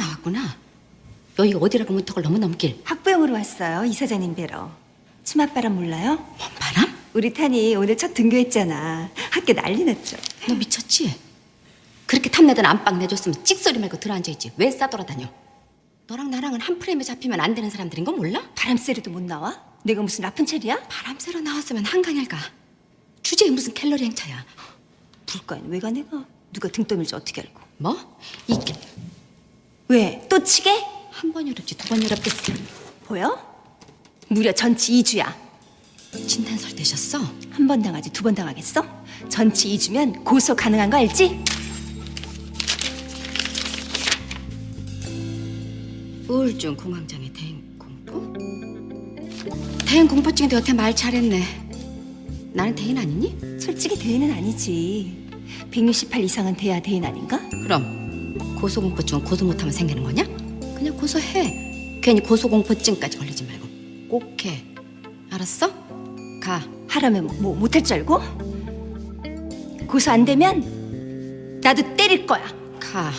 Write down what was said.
왔구나. 여기가 어디라고 문턱을 너무 넘길. 학부형으로 왔어요 이사장님 뵈러 치맛바람 몰라요? 뭔 바람? 우리 탄이 오늘 첫 등교했잖아 학교 난리 났죠 너 미쳤지? 그렇게 탐내던 안방 내줬으면 찍소리 말고 들어앉아 있지. 왜 싸돌아다녀? 너랑 나랑은 한 프레임에 잡히면 안 되는 사람들인 건 몰라? 바람쐬리도 못 나와? 내가 무슨 라푼첼이야? 바람 쐬러 나왔으면 한강을 가. 주제에 무슨 캘러리 행차야. 불가인 왜가 내가 누가 등 떠밀지 어떻게 알고 뭐? 이게 왜? 또 치게? 한번 유럽지 두번 유럽겠어. 보여? 무려 전치 2주야 진단설 되셨어? 한 번 당하지 두 번 당하겠어? 전치 2주면 고소 가능한 거 알지? 우울증 공황장애 대행 공포? 대행 공포증인데 여태 말 잘했네. 나는 대인 아니니? 솔직히 대인은 아니지 168 이상은 돼야 대인 아닌가? 그럼 고소공포증은 고소 못하면 생기는 거냐? 그냥 고소해. 괜히 고소공포증까지 걸리지 말고 꼭 해. 알았어? 가. 하라면 뭐 못할 줄 알고? 고소 안 되면 나도 때릴 거야 가.